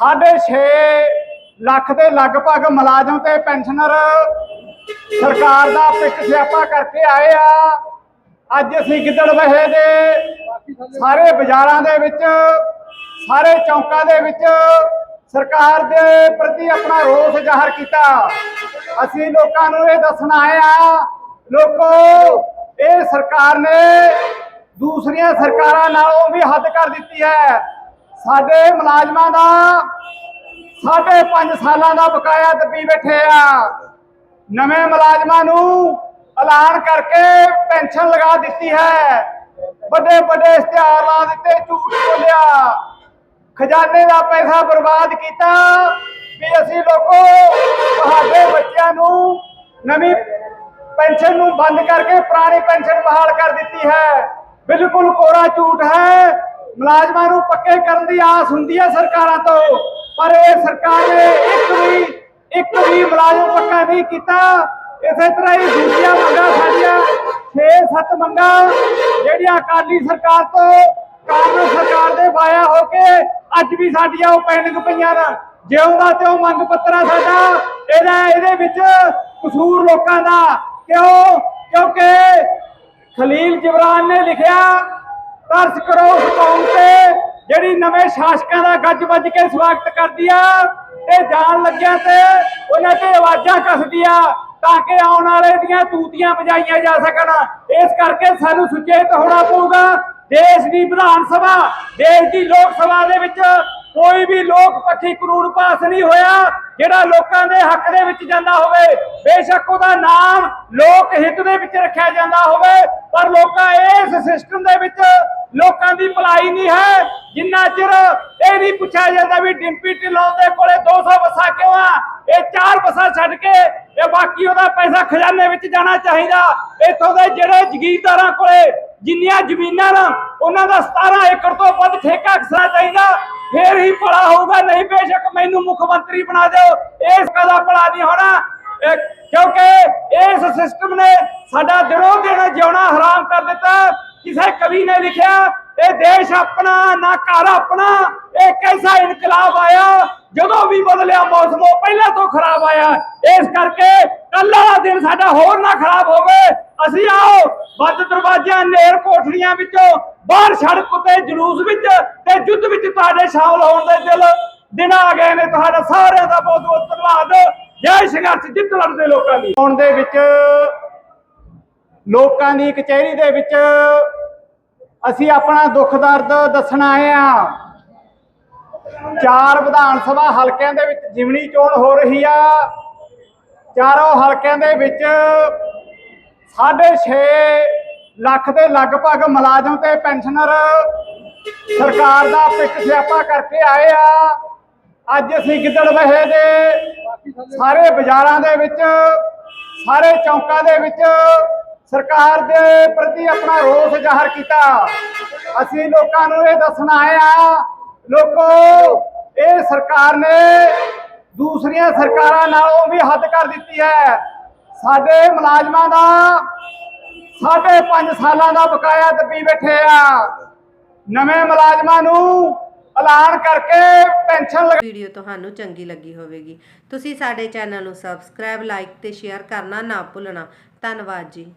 ਸਾਢੇ 6 ਲੱਖ ਦੇ ਲਗਭਗ ਮੁਲਾਜ਼ਮ ਤੇ ਪੈਨਸ਼ਨਰ ਸਰਕਾਰ ਦਾ ਪਿੱਟ ਸਿਆਪਾ ਕਰਕੇ ਆਏ ਆ। ਅੱਜ ਅਸੀਂ ਗਿੱਦੜ ਵਹੇ ਦੇ ਸਾਰੇ ਬਾਜ਼ਾਰਾਂ ਦੇ ਵਿੱਚ, ਸਾਰੇ ਚੌਂਕਾਂ ਦੇ ਵਿੱਚ ਸਰਕਾਰ ਦੇ ਪ੍ਰਤੀ ਆਪਣਾ ਰੋਸ ਜ਼ਾਹਰ ਕੀਤਾ। ਅਸੀਂ ਲੋਕਾਂ ਨੂੰ ਇਹ ਦੱਸਣਾ ਆਏ ਆ, ਲੋਕੋ, ਇਹ ਸਰਕਾਰ ਨੇ ਦੂਸਰੀਆਂ ਸਰਕਾਰਾਂ ਨਾਲੋਂ ਵੀ ਹੱਦ ਕਰ ਦਿੱਤੀ ਹੈ। ਸਾਡੇ ਮੁਲਾਜ਼ਮਾਂ ਦਾ ਸਾਢੇ 5 ਸਾਲਾਂ ਦਾ ਬਕਾਇਆ ਦੱਬੀ ਬੈਠੇ ਆ। ਨਵੇਂ ਮੁਲਾਜ਼ਮਾਂ ਨੂੰ ਐਲਾਨ ਕਰਕੇ ਪੈਨਸ਼ਨ ਲਗਾ ਦਿੱਤੀ ਹੈ। ਵੱਡੇ ਵੱਡੇ ਇਸ਼ਤਿਹਾਰ ਲਾ ਦਿੱਤੇ, ਝੂਠ ਬੋਲਿਆ। ਖਜ਼ਾਨੇ ਦਾ ਪੈਸਾ ਬਰਬਾਦ ਕੀਤਾ ਵੀ ਅਸੀਂ ਲੋਕੋ, ਤੁਹਾਡੇ ਬੱਚਿਆਂ ਨੂੰ ਨਵੀਂ ਪੈਨਸ਼ਨ ਨੂੰ ਬੰਦ ਕਰਕੇ ਪੁਰਾਣੀ ਪੈਨਸ਼ਨ ਬਹਾਲ ਕਰ ਦਿੱਤੀ ਹੈ। ਬਿਲਕੁਲ ਕੋਰਾ ਝੂਠ ਹੈ। ਮੁਲਾਜ਼ਮਾਂ ਨੂੰ ਪੱਕੇ ਕਰਨ ਦੀ ਆਸ ਹੁੰਦੀ ਹੈ ਸਰਕਾਰਾਂ ਤੋਂ, ਪਰ ਇਹ ਸਰਕਾਰ ਨੇ ਇੱਕ ਵੀ ਇੱਕ ਵੀ ਮੁਲਾਜ਼ਮ ਪੱਕਾ ਨਹੀਂ ਕੀਤਾ। ਇਸੇ ਤਰ੍ਹਾਂ ਹੀ ਦੂਜੀਆਂ ਮੰਗਾਂ ਸਾਡੀਆਂ 6-7 ਮੰਗਾਂ ਜਿਹੜੀਆਂ ਅਕਾਲੀ ਸਰਕਾਰ ਤੋਂ ਕਾਂਗਰਸ ਸਰਕਾਰ ਦੇ ਵਾਇਆ ਹੋ ਕੇ ਅੱਜ ਵੀ ਸਾਡੀਆਂ ਉਹ ਪੈਂਡਿੰਗ ਪਈਆਂ ਨੇ। ਜਿਉਂਦਾ ਤੇ ਉਹ ਮੰਗ ਪੱਤਰ ਸਾਡਾ। ਇਹਦਾ, ਇਹਦੇ ਵਿੱਚ ਕਸੂਰ ਲੋਕਾਂ ਦਾ। ਕਿਉਂ? ਕਿਉਂਕਿ ਖਲੀਲ ਜਿਬਰਾਨ ਨੇ ਲਿਖਿਆ ਤਰਸ ਕਰੋ ਉਸ ਕੌਮ ਤੇ, ਜਿਹੜੀ ਨਵੇਂ ਸ਼ਾਸਕਾਂ ਦਾ ਗੱਜ ਵੱਜ ਕੇ ਸਵਾਗਤ ਕਰਦੀ ਆ, ਤੇ ਜਾਣ ਲੱਗਿਆ ਤੇ ਉਹਨਾਂ ਤੇ ਆਵਾਜ਼ਾਂ ਕੱਸਦੀ ਆ, ਤਾਂ ਕਿ ਆਉਣ ਵਾਲੇ ਦੀਆਂ ਤੂਤੀਆਂ ਵਜਾਈਆਂ ਜਾ ਸਕਣ। ਇਸ ਕਰਕੇ ਸਾਨੂੰ ਸੁਚੇਤ ਹੋਣਾ ਪਊਗਾ, ਦੇਸ਼ ਦੀ ਵਿਧਾਨ ਸਭਾ, ਦੇਸ਼ ਦੀ ਲੋਕ ਸਭਾ ਦੇ ਵਿੱਚ ਕੋਈ ਵੀ ਲੋਕ ਪੱਖੀ ਕਾਨੂੰਨ ਪਾਸ ਨਹੀਂ ਹੋਇਆ, ਜਿਹੜਾ ਲੋਕਾਂ ਦੇ ਹੱਕ ਦੇ ਵਿੱਚ ਜਾਂਦਾ ਹੋਵੇ। ਬੇਸ਼ੱਕ ਉਹਦਾ ਨਾਮ ਲੋਕ ਹਿੱਤ ਦੇ ਵਿੱਚ ਰੱਖਿਆ ਜਾਂਦਾ ਹੋਵੇ, ਪਰ ਲੋਕਾਂ ਇਸ ਸਿਸਟਮ ਦੇ ਵਿੱਚ ਲੋਕਾਂ ਦੀ ਭਲਾਈ ਨਹੀਂ ਹੈ। ਜਿੰਨਾ ਚਿਰ ਇਹ ਨਹੀਂ ਪੁੱਛਿਆ ਜਾਂਦਾ ਵੀ ਡਿੰਪੀ ਢਿੱਲੋਂ ਦੇ ਕੋਲੇ 200 ਬੱਸਾਂ ਕਿਉਂ ਆ? ਇਹ ਚਾਰ ਬੱਸਾਂ ਛੱਡ ਕੇ ਇਹ ਬਾਕੀ ਉਹਦਾ ਪੈਸਾ ਖਜ਼ਾਨੇ ਵਿੱਚ ਜਾਣਾ ਚਾਹੀਦਾ। ਇੱਥੋਂ ਦੇ ਜਿਹੜੇ ਜ਼ਗੀਰਦਾਰਾਂ ਕੋਲੇ ਜਿੰਨੀਆਂ ਜ਼ਮੀਨਾਂ ਨਾ, ਉਹਨਾਂ ਦਾ 17 ਏਕੜ ਤੋਂ ਵੱਧ ਠੇਕਾ ਖਸਣਾ ਚਾਹੀਦਾ। ਫੇਰ ਹੀ ਭਲਾ ਹੋਊਗਾ, ਨਹੀਂ ਬੇਸ਼ੱਕ ਮੈਨੂੰ ਮੁੱਖ ਮੰਤਰੀ ਬਣਾ ਦਿਓ। ਇਸ ਕਦਾ ਭਲਾ ਨਹੀਂ ਹੋਣਾ। ਕਿਉਂਕਿ ਇਸ ਸਿਸਟਮ ਨੇ ਸਾਡਾ ਦਿਨੋਂ ਦਿਨ ਜਿਉਣਾ ਹਰਾਮ ਕਰ ਦਿੱਤਾ। ਕਿਸੇ ਕਵੀ ਨੇ ਲਿਖਿਆ, ਇਹ ਦੇਸ਼ ਆਪਣਾ, ਨਾ ਘਰ ਆਪਣਾ। ਇਹ ਕੈਸਾ ਇਨਕਲਾਬ ਆਇਆ? ਜਦੋਂ ਵੀ ਬਦਲਿਆ ਮੌਸਮ, ਉਹ ਪਹਿਲਾਂ ਤੋਂ ਖਰਾਬ ਆਇਆ। ਇਸ ਕਰਕੇ ਕੱਲ੍ਹ ਵਾਲਾ ਦਿਨ ਸਾਡਾ ਹੋਰ ਨਾ ਖਰਾਬ ਹੋਵੇ। ਅਸੀਂ ਆਓ, ਵੱਧ ਦਰਵਾਜ਼ਿਆਂ ਨੇਰ ਕੋਠੜੀਆਂ ਵਿੱਚੋਂ, ਬਾਹਰ ਸੜਕ ਉੱਤੇ, ਜਲੂਸ ਵਿੱਚ ਤੇ ਯੁੱਧ ਵਿੱਚ ਤੁਹਾਡੇ ਸ਼ਾਮਲ ਹੋਣ ਦੇ ਦਿਲ ਦਿਨ ਆ ਗਏ ਨੇ। ਤੁਹਾਡਾ ਸਾਰਿਆਂ ਦਾ ਬਹੁਤ ਬਹੁਤ ਧੰਨਵਾਦ। ਜੈ ਸੰਘਰਸ਼, ਜਿੱਤ ਲੜਦੇ ਲੋਕਾਂ ਦੀ। ਹੋਣ ਦੇ ਵਿੱਚ ਲੋਕਾਂ ਦੀ ਕਚਹਿਰੀ ਦੇ ਵਿੱਚ ਅਸੀਂ ਆਪਣਾ ਦੁੱਖ ਦਰਦ ਦੱਸਣ ਆਏ ਆ ਚਾਰ ਵਿਧਾਨ ਸਭਾ ਹਲਕਿਆਂ ਦੇ ਵਿੱਚ ਜਿਮਣੀ ਚੋਣ ਹੋ ਰਹੀ ਆ। ਚਾਰੋਂ ਹਲਕਿਆਂ ਦੇ ਵਿੱਚ ਸਾਢੇ 6 ਲੱਖ ਦੇ ਲਗਭਗ ਮੁਲਾਜ਼ਮ ਤੇ ਪੈਨਸ਼ਨਰ ਸਰਕਾਰ ਦਾ ਪਿੱਟ ਸਿਆਪਾ ਕਰਕੇ ਆਏ ਆ। ਅੱਜ ਅਸੀਂ ਗਿੱਦੜ ਵਹੇ ਦੇ ਸਾਰੇ ਬਾਜ਼ਾਰਾਂ ਦੇ ਵਿੱਚ, ਸਾਰੇ ਚੌਂਕਾਂ ਦੇ ਵਿੱਚ ਸਰਕਾਰ ਦੇ ਪ੍ਰਤੀ ਆਪਣਾ ਰੋਸ ਜ਼ਾਹਰ ਕੀਤਾ। ਅਸੀਂ ਲੋਕਾਂ ਨੂੰ ਇਹ ਦੱਸਣਾ ਆਏ ਲੋਕੋ, ਇਹ ਸਰਕਾਰ ਨੇ ਦੂਸਰੀਆਂ ਸਰਕਾਰਾਂ ਨਾਲੋਂ ਵੀ ਹੱਦ ਕਰ ਦਿੱਤੀ ਹੈ। ਸਾਡੇ ਮੁਲਾਜ਼ਮਾਂ ਦਾ, ਸਾਢੇ 5 ਸਾਲਾਂ ਦਾ ਬਕਾਇਆ ਦੱਬੀ ਬੈਠੇ ਆ। ਨਵੇਂ ਮੁਲਾਜ਼ਮਾਂ ਨੂੰ ਐਲਾਨ ਕਰਕੇ ਪੈਨਸ਼ਨ ਵੀਡੀਓ ਤੁਹਾਨੂੰ ਚੰਗੀ ਲੱਗੀ ਹੋਵੇਗੀ। ਤੁਸੀਂ ਸਾਡੇ ਚੈਨਲ ਨੂੰ ਸਬਸਕ੍ਰਾਈਬ, ਲਾਈਕ ਤੇ ਸ਼ੇਅਰ ਕਰਨਾ ਨਾ ਭੁੱਲਣਾ। ਧੰਨਵਾਦ ਜੀ।